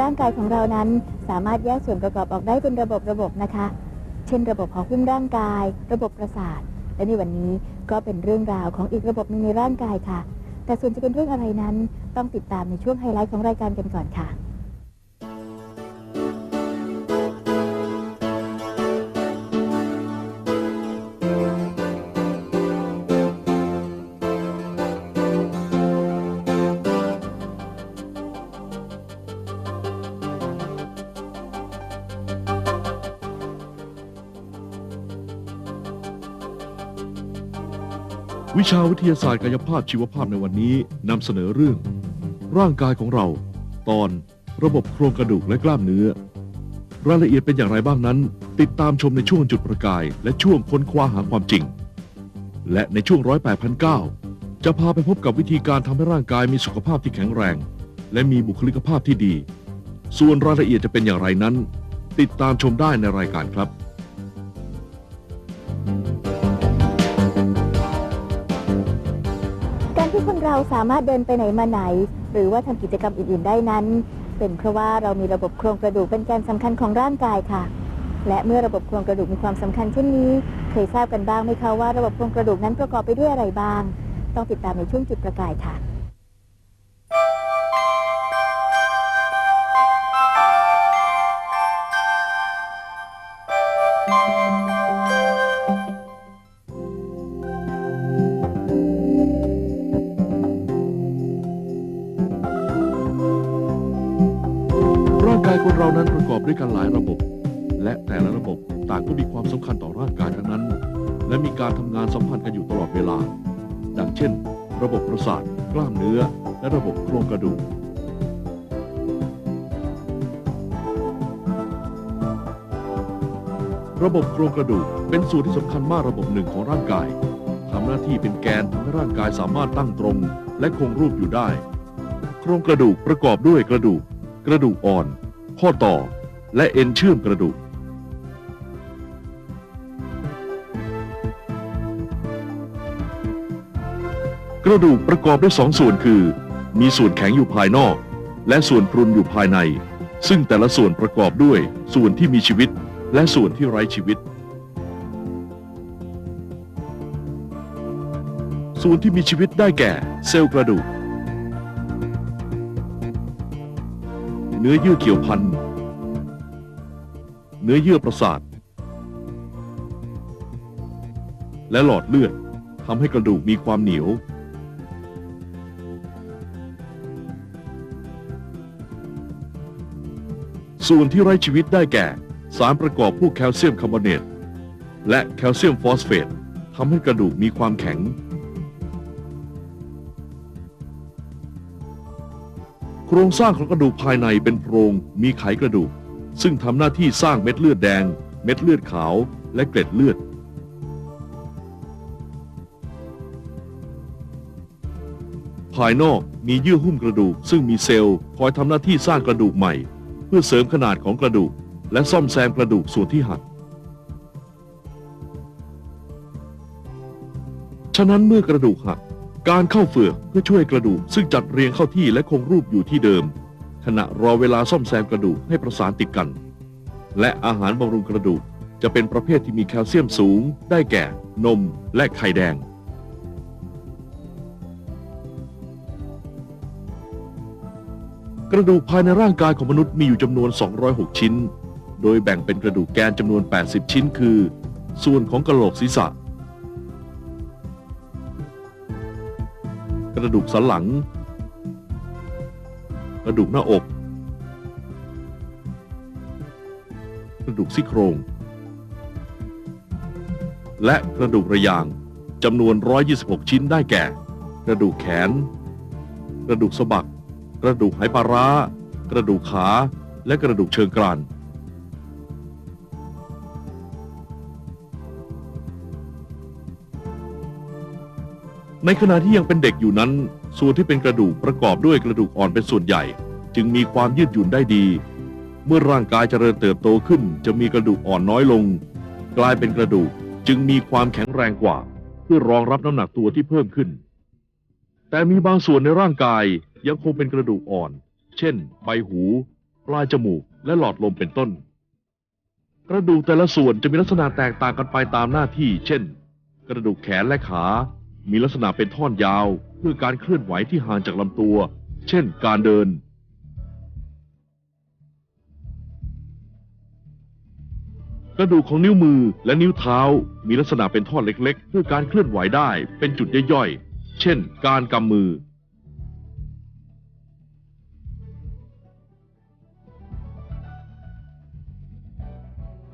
ร่างกายของเรานั้นสามารถแยกส่วนประกอบออกได้เป็นระบบระบบนะคะ เช่น ระบบของหุ้มร่างกาย ระบบประสาท และในวันนี้ก็เป็นเรื่องราวของอีกระบบหนึงในร่างกายค่ะ แต่ส่วนจะเป็นเรื่องอะไรนั้น ต้องติดตามในช่วงไฮไลท์ของรายการกันก่อนค่ะ วิชาวิทยาศาสตร์กายภาพชีวภาพในวันนี้นำเสนอเรื่อง ร่างกายของเรา ตอนระบบโครงกระดูกและกล้ามเนื้อ รายละเอียดเป็นอย่างไรบ้างนั้น ติดตามชมในช่วงจุดประกาย และช่วงค้นคว้าหาความจริง และในช่วงร้อยแปดพันเก้าจะพาไปพบกับวิธีการทำให้ร่างกายมีสุขภาพที่แข็งแรง และมีบุคลิกภาพที่ดี ส่วนรายละเอียดจะเป็นอย่างไรนั้น ติดตามชมได้ในรายการครับ คนเราสามารถเดินไปไหนมาไหน หรือว่าทำกิจกรรมอื่นๆได้นั้น เป็นเพราะว่าเรามีระบบโครงกระดูกเป็นแกนสำคัญของร่างกายค่ะ และเมื่อระบบโครงกระดูกมีความสำคัญเช่นนี้ เคยทราบกันบ้างไหมคะว่าระบบโครงกระดูกนั้นประกอบไปด้วยอะไรบ้าง ต้องติดตามในช่วงจุดประกายค่ะายคนเรานั้นประกอบด้วยกันหลายระบบ และแต่ละระบบต่างก็มีความสำคัญต่อร่างกายทั้งนั้น และมีการทำงานสัมพันธ์กันอยู่ตลอดเวลา ดังเช่น ระบบประสาทกล้ามเนื้อ และระบบโครงกระดูกระบบโครงกระดูกเป็นส่วนที่สำคัญมากระบบหนึ่งของร่างกายทำหน้าที่เป็นแกนทำให้ร่างกายสามารถตั้งตรง และคงรูปอยู่ได้ โครงกระดูกประกอบด้วยกระดูก กระดูกอ่อน ข้อต่อ และเอ็นเชื่อมกระดูก กระดูกประกอบด้วยสองส่วนคือ มีส่วนแข็งอยู่ภายนอก และส่วนพรุนอยู่ภายใน ซึ่งแต่ละส่วนประกอบด้วยส่วนที่มีชีวิต และส่วนที่ไร้ชีวิต ส่วนที่มีชีวิตได้แก่ เซลล์กระดูก เนื้อเยื่อเกี่ยวพัน เนื้อเยื่อประสาท และหลอดเลือดทำให้กระดูกมีความเหนียว ส่วนที่ไร้ชีวิตได้แก่ สารประกอบพวกแคลเซียมคาร์บอเนต และแคลเซียมฟอสเฟตทำให้กระดูกมีความแข็ง ครงสร้างของกระดูกภายในเป็นโพรงมีไขกระดูก ซึ่งทำหน้าที่สร้างเม็ดเลือดแดง เม็ดเลือดขาว และเกล็ดเลือด ภายนอกมีเยื่อหุ้มกระดูก ซึ่งมีเซลล์คอยทำหน้าที่สร้างกระดูกใหม่ เพื่อเสริมขนาดของกระดูก และซ่อมแซมกระดูกส่วนที่หัก ฉะนั้นเมื่อกระดูกหัก การเข้าเฟือกเพื่อช่วยกระดูก ซึ่งจัดเรียงเข้าที่และคงรูปอยู่ที่เดิม ขณะรอเวลาซ่อมแซมกระดูกให้ประสานติดกัน และอาหารบำรุงกระดูกจะเป็นประเภทที่มีแคลเซียมสูง ได้แก่ นมและไข่แดง กระดูกภายในร่างกายของมนุษย์มีอยู่จำนวน 206 ชิ้น โดยแบ่งเป็นกระดูกแกนจำนวน 80 ชิ้น คือ ส่วนของกระโหลกศีรษะ กระดูกสันหลัง กระดูกหน้าอก กระดูกซี่โครง และกระดูกระยางจำนวน 126 ชิ้นได้แก่ กระดูกแขน กระดูกสะบัก กระดูกไหปลาร้า กระดูกขา และกระดูกเชิงกราน ในขณะที่ยังเป็นเด็กอยู่นั้น ส่วนที่เป็นกระดูกประกอบด้วยกระดูกอ่อนเป็นส่วนใหญ่ จึงมีความยืดหยุ่นได้ดี เมื่อร่างกายเจริญเติบโตขึ้น จะมีกระดูกอ่อนน้อยลง กลายเป็นกระดูกจึงมีความแข็งแรงกว่า เพื่อรองรับน้ำหนักตัวที่เพิ่มขึ้น แต่มีบางส่วนในร่างกายยังคงเป็นกระดูกอ่อน เช่น ใบหู ปลายจมูก และหลอดลมเป็นต้น กระดูกแต่ละส่วนจะมีลักษณะแตกต่างกันไปตามหน้าที่ เช่น กระดูกแขนและขา มีลักษณะเป็นท่อนยาวเพื่อการเคลื่อนไหวที่ห่างจากลำตัว เช่นการเดิน กระดูกของนิ้วมือและนิ้วเท้า มีลักษณะเป็นท่อนเล็กๆ เพื่อการเคลื่อนไหวได้เป็นจุดย่อยๆ เช่น การกำมือ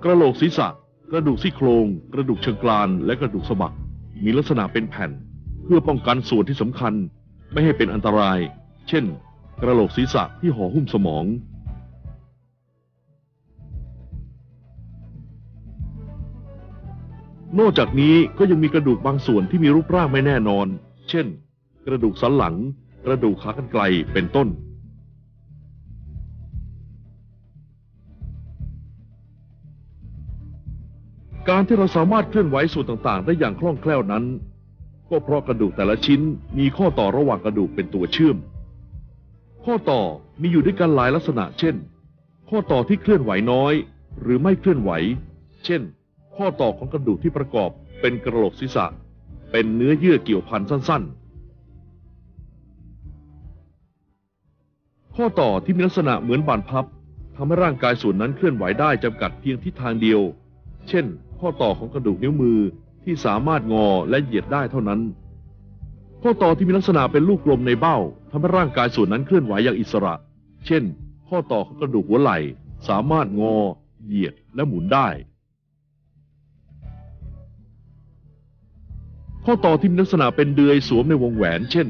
กระโหลกศีรษะ กระดูกซี่โครง กระดูกเชิงกราน และกระดูกสะบัก มีลักษณะเป็นแผ่น เพื่อป้องกันส่วนที่สำคัญไม่ให้เป็นอันตราย เช่น กระโหลกศีรษะที่ห่อหุ้มสมอง นอกจากนี้ก็ยังมีกระดูกบางส่วนที่มีรูปร่างไม่แน่นอน เช่น กระดูกสันหลัง กระดูกขากรรไกรเป็นต้น การที่เราสามารถเคลื่อนไหวส่วนต่างๆ ได้อย่างคล่องแคล่วนั้น ก็เพราะกระดูกแต่ละชิ้นมีข้อต่อระหว่างกระดูกเป็นตัวเชื่อม ข้อต่อมีอยู่ด้วยกันหลายลักษณะ เช่น ข้อต่อที่เคลื่อนไหวน้อย หรือไม่เคลื่อนไหว เช่น ข้อต่อของกระดูกที่ประกอบเป็นกระโหลกศีรษะ เป็นเนื้อเยื่อเกี่ยวพันสั้น ๆข้อต่อที่มีลักษณะเหมือนบานพับทำให้ร่างกายส่วนนั้นเคลื่อนไหวได้จำกัดเพียงทิศทางเดียว เช่น ข้อต่อของกระดูกนิ้วมือที่สามารถงอและเหยียดได้เท่านั้น ข้อต่อที่มีลักษณะเป็นลูกกลมในเบ้าทำให้ร่างกายส่วนนั้นเคลื่อนไหวอย่างอิสระ เช่น ข้อต่อของกระดูกหัวไหล่สามารถงอ เหยียดและหมุนได้ ข้อต่อที่มีลักษณะเป็นเดือยสวมในวงแหวน เช่น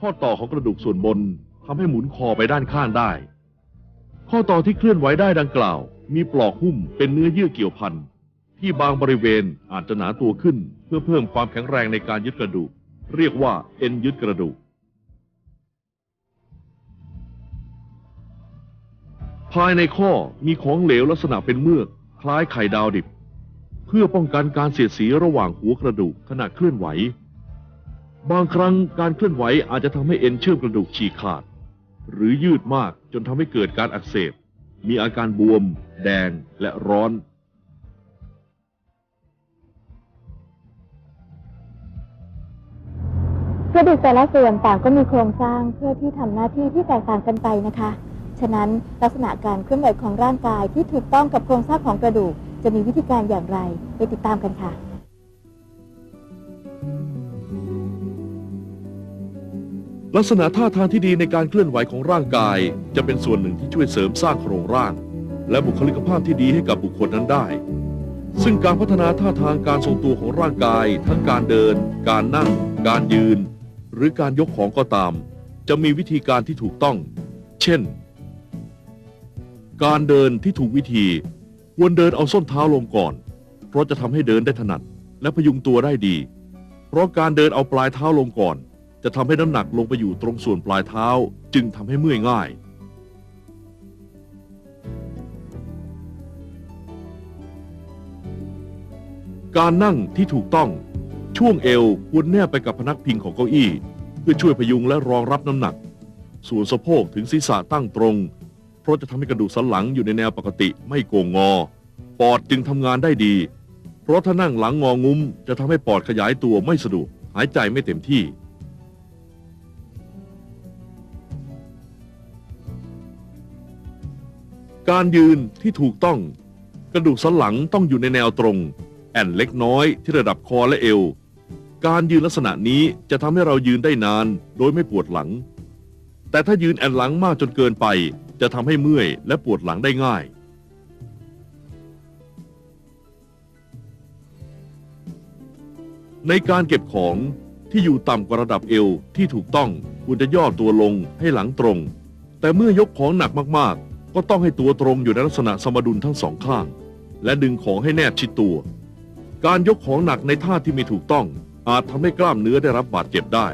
ข้อต่อของกระดูกส่วนบนทำให้หมุนคอไปด้านข้างได้ ข้อต่อที่เคลื่อนไหวได้ดังกล่าว มีปลอกหุ้มเป็นเนื้อเยื่อเกี่ยวพัน ที่บางบริเวณอาจจะหนาตัวขึ้นเพื่อเพิ่มความแข็งแรงในการยึดกระดูก เรียกว่าเอ็นยึดกระดูก ภายในข้อมีของเหลวลักษณะเป็นเมือก คล้ายไข่ดาวดิบ เพื่อป้องกันการเสียดสีระหว่างหัวกระดูกขณะเคลื่อนไหว บางครั้งการเคลื่อนไหวอาจจะทำให้เอ็นเชื่อมกระดูกฉีกขาด หรือยืดมากจนทำให้เกิดการอักเสบ มีอาการบวม แดงและร้อน กระดูกแต่ละส่วนต่างก็มีโครงสร้างเพื่อที่ทำหน้าที่ที่แตกต่างกันไปนะคะ ฉะนั้นลักษณะการเคลื่อนไหวของร่างกายที่ถูกต้องกับโครงสร้างของกระดูก จะมีวิธีการอย่างไรไปติดตามกันค่ะลักษณะท่าทางที่ดีในการเคลื่อนไหวของร่างกาย จะเป็นส่วนหนึ่งที่ช่วยเสริมสร้างโครงร่าง และบุคลิกภาพที่ดีให้กับบุคคลนั้นได้ ซึ่งการพัฒนาท่าทางการทรงตัวของร่างกาย ทั้งการเดิน การนั่ง การยืน หรือการยกของก็ตาม จะมีวิธีการที่ถูกต้อง เช่น การเดินที่ถูกวิธี ควรเดินเอาส้นเท้าลงก่อน เพราะจะทำให้เดินได้ถนัด และพยุงตัวได้ดี เพราะการเดินเอาปลายเท้าลงก่อน จะทำให้น้ำหนักลงไปอยู่ตรงส่วนปลายเท้า จึงทำให้เมื่อยง่ายการนั่งที่ถูกต้อง ช่วงเอวควรแนบไปกับพนักพิงของเก้าอี้ เพื่อช่วยพยุงและรองรับน้ำหนัก ส่วนสะโพกถึงศีรษะตั้งตรง เพราะจะทำให้กระดูกสันหลังอยู่ในแนวปกติไม่โก่งงอ ปอดจึงทำงานได้ดี เพราะถ้านั่งหลังงองุ้ม จะทำให้ปอดขยายตัวไม่สะดวกหายใจไม่เต็มที่ การยืนที่ถูกต้อง กระดูกสันหลังต้องอยู่ในแนวตรง อนเล็กน้อยที่ระดับคอและเอว การยืนลักษณะนี้จะทำให้เรายืนได้นานโดยไม่ปวดหลัง แต่ถ้ายืนแอนหลังมากจนเกินไป จะทำให้เมื่อยและปวดหลังได้ง่าย ในการเก็บของที่อยู่ต่ำกว่าระดับเอวที่ถูกต้องควรจะย่อตัวลงให้หลังตรง แต่เมื่อยกของหนักมากๆ ก็ต้องให้ตัวตรงอยู่ในลักษณะสมดุลทั้งสองข้าง และดึงของให้แนบชิดตัว การยกของหนักในท่าที่ไม่ถูกต้อง อาจทำให้กล้ามเนื้อได้รับบาดเจ็บได้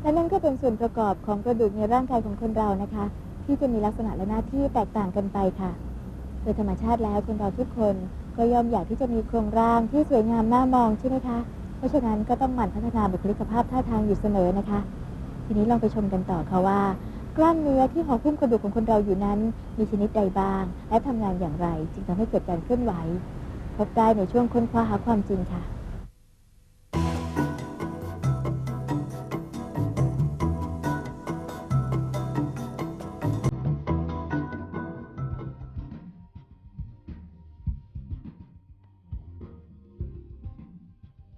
และนั่นก็เป็นส่วนประกอบของกระดูกในร่างกายของคนเรานะคะ ที่จะมีลักษณะและหน้าที่แตกต่างกันไปค่ะ โดยธรรมชาติแล้วคนเราทุกคนก็ย่อมอยากที่จะมีโครงร่างที่สวยงามน่ามองใช่ไหมคะ เพราะฉะนั้นก็ต้องหมั่นพัฒนาบุคลิกภาพท่าทางอยู่เสมอนะคะ ทีนี้ลองไปชมกันต่อค่ะว่า กล้ามเนื้อที่ห่อหุ้มกระดูกของคนเราอยู่นั้น มีชนิดใดบ้าง และทำงานอย่างไร จึงทำให้เกิดการเคลื่อนไหว พบได้ในช่วงค้นคว้าหาความจริงค่ะ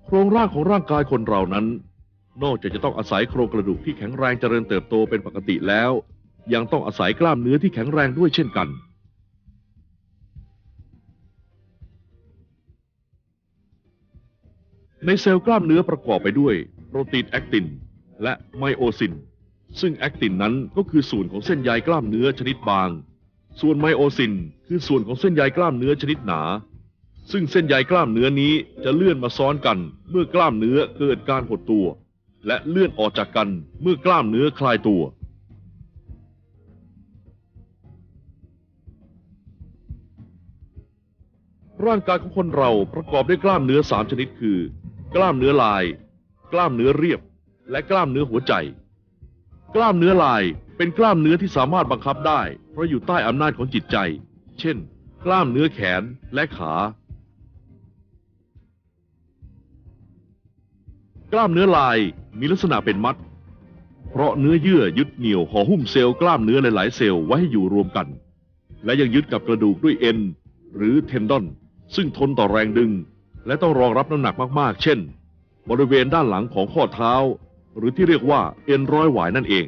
โครงร่างของร่างกายคนเรานั้น นอกจากจะต้องอาศัยโครงกระดูกที่แข็งแรงเจริญเติบโตเป็นปกติแล้ว ยังต้องอาศัยกล้ามเนื้อที่แข็งแรงด้วยเช่นกัน ในเซลล์กล้ามเนื้อประกอบไปด้วย โปรตีนแอคติน และไมโอซิน ซึ่งแอคตินนั้นก็คือส่วนของเส้นใยกล้ามเนื้อชนิดบาง ส่วนไมโอซิน คือส่วนของเส้นใยกล้ามเนื้อชนิดหนาซึ่งเส้นใยกล้ามเนื้อนี้จะเลื่อนมาซ้อนกัน เมื่อกล้ามเนื้อเกิดการหดตัว และเลื่อนออกจากกันเมื่อกล้ามเนื้อคลายตัว ร่างกายของคนเราประกอบด้วยกล้ามเนื้อสามชนิดคือ กล้ามเนื้อลาย กล้ามเนื้อเรียบ และกล้ามเนื้อหัวใจ กล้ามเนื้อลายเป็นกล้ามเนื้อที่สามารถบังคับได้ เพราะอยู่ใต้อำนาจของจิตใจ เช่น กล้ามเนื้อแขนและขากล้ามเนื้อลาย มีลักษณะเป็นมัด เพราะเนื้อเยื่อยึดเหนี่ยวห่อหุ้มเซลล์กล้ามเนื้อหลายๆเซลล์ไว้ให้อยู่รวมกัน และยังยึดกับกระดูกด้วยเอ็นหรือเทนดอน ซึ่งทนต่อแรงดึง และต้องรองรับน้ำหนักมากๆ เช่น บริเวณด้านหลังของข้อเท้า หรือที่เรียกว่าเอ็นร้อยหวายนั่นเอง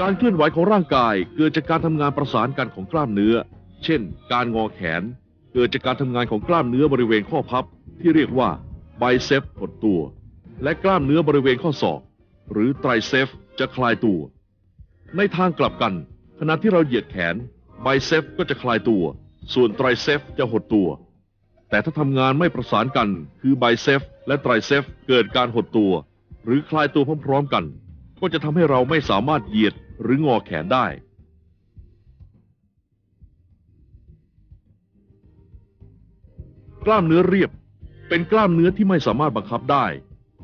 การเคลื่อนไหวของร่างกายเกิดจากการทำงานประสานกันของกล้ามเนื้อ เช่น การงอแขน เกิดจากการทำงานของกล้ามเนื้อบริเวณข้อพับ ที่เรียกว่าไบเซปหดตัว และกล้ามเนื้อบริเวณข้อศอก หรือไตรเซปจะคลายตัว ในทางกลับกัน ขณะที่เราเหยียดแขนไบเซปก็จะคลายตัว ส่วนไตรเซปจะหดตัว แต่ถ้าทำงานไม่ประสานกัน คือไบเซปและไตรเซปเกิดการหดตัว หรือคลายตัวพร้อมๆกัน ก็จะทำให้เราไม่สามารถเหยียดหรืองอแขนได้ กล้ามเนื้อเรียบ เป็นกล้ามเนื้อที่ไม่สามารถบังคับได้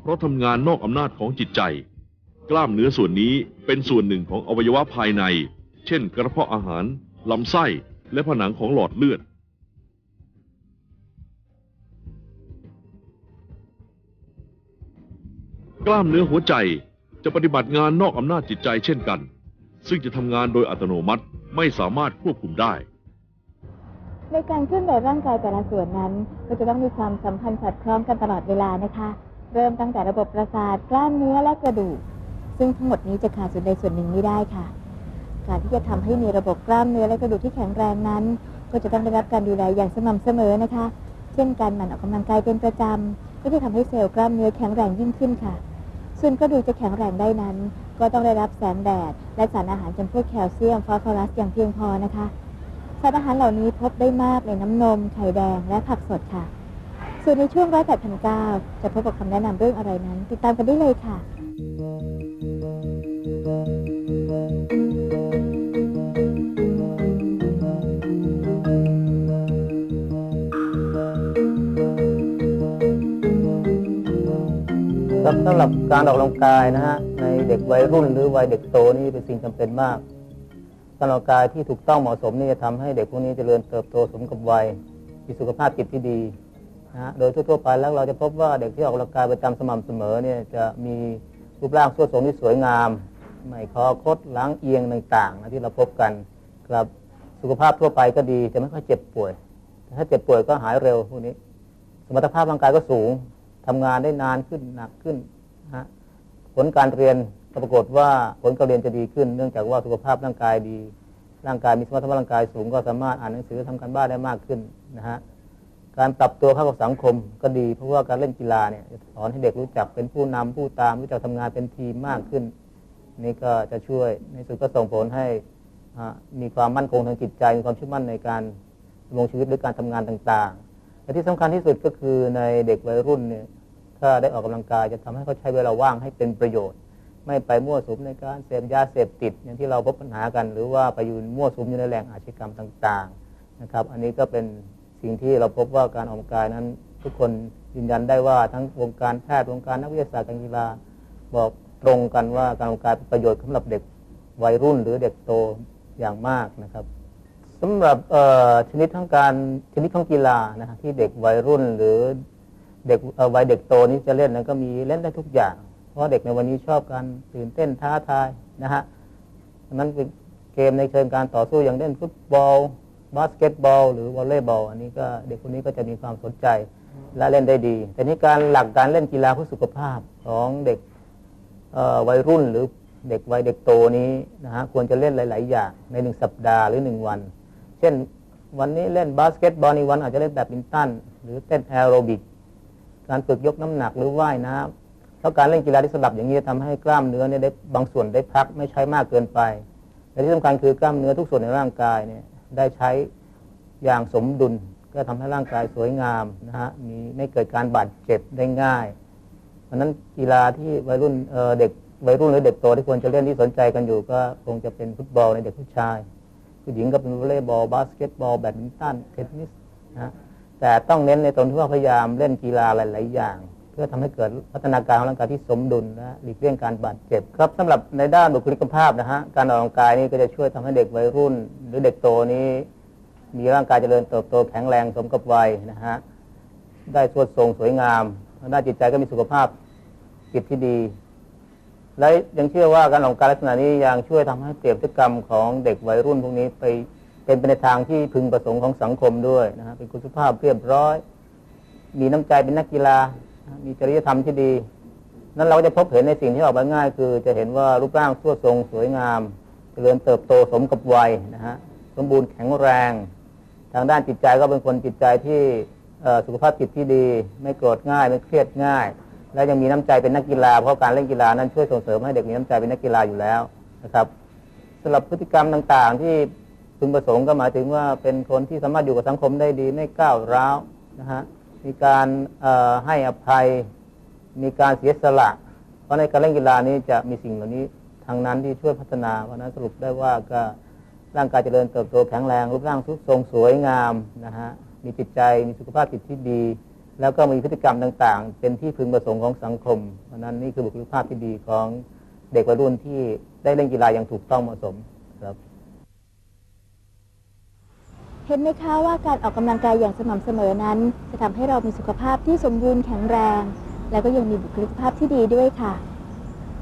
เพราะทำงานนอกอำนาจของจิตใจ กล้ามเนื้อส่วนนี้เป็นส่วนหนึ่งของอวัยวะภายใน เช่น กระเพาะอาหารลำไส้และผนังของหลอดเลือด กล้ามเนื้อหัวใจจะปฏิบัติงานนอกอำนาจจิตใจเช่นกัน ซึ่งจะทำงานโดยอัตโนมัติไม่สามารถควบคุมได้ ในการเคลื่อนไหวร่างกายแต่ละส่วนนั้น ก็จะต้องมีความสัมพันธ์สอดคล้องกันตลอดเวลานะคะ เริ่มตั้งแต่ระบบประสาทกล้ามเนื้อและกระดูก ซึ่งทั้งหมดนี้จะขาดส่วนใดส่วนหนึ่งไม่ได้ค่ะ การที่จะทำให้มีระบบกล้ามเนื้อและกระดูกที่แข็งแรงนั้น ก็จะต้องได้รับการดูแลอย่างสม่ำเสมอนะคะ เช่นการหมั่นออกกำลังกายเป็นประจำก็จะทำให้เซลล์กล้ามเนื้อแข็งแรงยิ่งขึ้นค่ะ ส่วนกระดูกจะแข็งแรงได้นั้น ก็ต้องได้รับแสงแดด และสารอาหารจำพวกแคลเซียมฟอสฟอรัสอย่างเพียงพอนะคะ สารอาหารเหล่านี้พบได้มากในน้ำนม ไข่แดง และผักสดค่ะ ส่วนในช่วงร้อยแปดพันเก้าจะพบกับคำแนะนำเรื่องอะไรนั้น ติดตามกันได้เลยค่ะ ครับสำหรับการออกกำลังกายนะฮะในเด็กวัยรุ่นหรือวัยเด็กโตนี่เป็นสิ่งจำเป็นมาก การออกกำลังกายที่ถูกต้องเหมาะสมนี่จะทำให้เด็กพวกนี้เจริญเติบโตสมกับวัยมีสุขภาพจิตที่ดีนะฮะโดยทั่วๆไปแล้วเราจะพบว่าเด็กที่ออกกำลังกายประจำสม่ำเสมอเนี่ยจะมีรูปร่างสวยสมที่สวยงามไม่คอคดหล้างเอียงต่างๆนะที่เราพบกันครับสุขภาพทั่วไปก็ดีจะไม่ค่อยเจ็บป่วยแต่ถ้าเจ็บป่วยก็หายเร็วพวกนี้ สมรรถภาพร่างกายก็สูงทำงานได้นานขึ้นหนักขึ้นนะฮะผลการเรียน ก็ปรากฏว่าผลการเรียนจะดีขึ้น เนื่องจากว่าสุขภาพร่างกายดี ร่างกายมีสมรรถภาพร่างกายสูงก็สามารถอ่านหนังสือทำการบ้านได้มากขึ้นนะฮะการปรับตัวเข้ากับสังคมก็ดี เพราะว่าการเล่นกีฬาเนี่ยสอนให้เด็กรู้จักเป็นผู้นำผู้ตามรู้จักทำงานเป็นทีมมากขึ้น นี่ก็จะช่วยในสุดก็ส่งผลให้มีความมั่นคงทางจิตใจมีความเชื่อมั่นในการดำรงชีวิตหรือการทำงานต่างๆและที่สำคัญที่สุดก็คือในเด็กวัยรุ่นเนี่ยถ้าได้ออกกำลังกายจะทำให้เขาใช้เวลาว่างให้เป็นประโยชน์ ไม่ไปมั่วสุมในการเสพยาเสพติด อย่างที่เราพบปัญหากัน หรือว่าไปอยู่มั่วสุมอยู่ในแหล่งอาชญากรรมต่างๆนะครับ อันนี้ก็เป็นสิ่งที่เราพบว่าการออกกำลังกายนั้น ทุกคนยืนยันได้ว่าทั้งวงการแพทย์วงการนักวิทยาศาสตร์การกีฬาบอกตรงกันว่าการออกกำลังกายเป็นประโยชน์สำหรับเด็กวัยรุ่นหรือเด็กโตอย่างมากนะครับสำหรับเอ่อชนิดทั้งการชนิดของกีฬานะที่เด็กวัยรุ่นหรือเด็กวัยเด็กโตนี้จะเล่นนั้นก็มีเล่นได้ทุกอย่าง ราะเด็กในวันนี้ชอบการตื่นเต้นท้าทายนะฮะนั้นเป็นเกมในเชิงการต่อสู้อย่างเล่นฟุตบอลบาสเกตบอล หรือวอลเลย์บอลอันนี้ก็เด็กคนนี้ก็จะมีความสนใจและเล่นได้ดี แต่นี้การหลักการเล่นกีฬาเพื่อสุขภาพของเด็กวัยรุ่นหรือเด็กวัยเด็กโตนี้นะฮะควรจะเล่นหลาย ๆ อย่างในหนึ่งสัปดาห์หรือหนึ่งวัน เช่นวันนี้เล่นบาสเกตบอลอีกวันอาจจะเล่นแบดมินตันหรือเต้นแอโรบิกการฝึกยกน้ำหนักหรือว่ายน้ำเพ ราะการเล่นกีฬาที่สลับอย่างนี้จะทำให้กล้ามเนื้อเนี่ยได้บางส่วนได้พักไม่ใช้มากเกินไปและที่สำคัญคือกล้ามเนื้อทุกส่วนในร่างกายเนี่ยได้ใช้อย่างสมดุล ก็ทำให้ร่างกายสวยงามนะฮะมีไม่เกิดการบาดเจ็บได้ง่าย เพราะนั้นกีฬาที่วัยรุ่นเเด็กวัยรุ่นหรือเด็กโตที่ควรจะเล่นที่สนใจกันอยู่ก็คงจะเป็นฟุตบอลในเด็กผู้ชายผู้หญิงก็เป็นวอลเลย์บอลบาสเกตบอลแบดมินตันเทนนิสนะฮะแต่ต้องเน้นในตรงที่ว่าพยายามเล่นกีฬาหลาย ๆ อย่าง พื่อทำให้เกิดพัฒนาการของร่างกายที่สมดุลนะหลีกเลี่ยงการบาดเจ็บครับสำหรับในด้านบุคลิกภาพนะฮะการออกกำลังกายนี่ก็จะช่วยทำให้เด็กวัยรุ่น หรือเด็กโตนี้ มีร่างกายเจริญเติบโตแข็งแรงสมกับวัยนะฮะได้สวดทรงสวยงามด้านจิตใจก็มีสุขภาพจิตที่ดี และยังเชื่อว่าการออกกำลังกายลักษณะนี้ยังช่วยทำให้เปลี่ยนพฤติกรรมของเด็กวัยรุ่นพวกนี้ไปเป็นไปในทางที่พึงประสงค์ของสังคมด้วยนะฮะเป็นคุณสุภาพเรียบร้อย มีน้ำใจเป็นนักกีฬา มีจริยธรรมที่ดี นั้นเราก็จะพบเห็นในสิ่งที่ออกมาง่าย คือจะเห็นว่ารูปร่างสวดทรงสวยงามเจริญเติบโตสมกับวัยนะฮะสมบูรณ์แข็งแรง ทางด้านจิตใจก็เป็นคนจิตใจที่สุขภาพจิตที่ดี ไม่โกรธง่ายไม่เครียดง่าย และยังมีน้ำใจเป็นนักกีฬาเพราะการเล่นกีฬานั้นช่วยส่งเสริมให้เด็กมีน้ำใจเป็นนักกีฬาอยู่แล้วนะครับสำหรับพฤติกรรมต่างๆ ที่พึงประสงค์ก็หมายถึงว่าเป็นคนที่สามารถอยู่กับสังคมได้ดีไม่ก้าวร้าวนะฮะ มีการให้อภัย มีการเสียสละ เพราะในการเล่นกีฬานี้จะมีสิ่งเหล่านี้ทางนั้นที่ช่วยพัฒนา เพราะนั้นสรุปได้ว่าก็ร่างกายเจริญเติบโตแข็งแรง รูปร่างทุกทรงสวยงามนะฮะ มีจิตใจ มีสุขภาพจิตที่ดี แล้วก็มีพฤติกรรมต่างๆ เป็นที่พึงประสงค์ของสังคม เพราะนั้นนี่คือบุคลิกภาพที่ดีของเด็กวัยรุ่นที่ได้เล่นกีฬาอย่างถูกต้องเหมาะสมครับ เห็นไหมคะว่าการออกกำลังกายอย่างสม่ำเสมอนั้น จะทำให้เรามีสุขภาพที่สมบูรณ์แข็งแรง และก็ยังมีบุคลิกภาพที่ดีด้วยค่ะ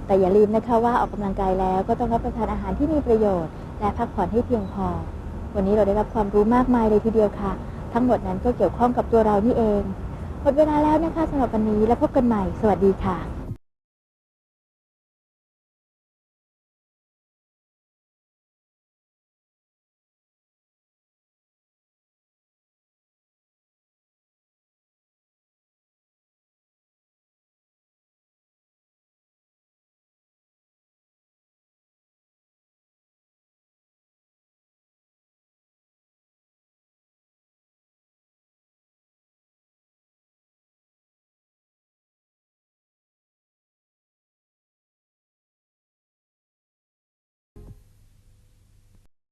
แต่อย่าลืมนะคะว่าออกกำลังกายแล้วก็ต้องรับประทานอาหารที่มีประโยชน์ และพักผ่อนให้เพียงพอ วันนี้เราได้รับความรู้มากมายเลยทีเดียวค่ะ ทั้งหมดนั้นก็เกี่ยวข้องกับตัวเรานี่เองหมดเวลาแล้วนะคะสำหรับวันนี้แล้วพบกันใหม่ สวัสดีค่ะ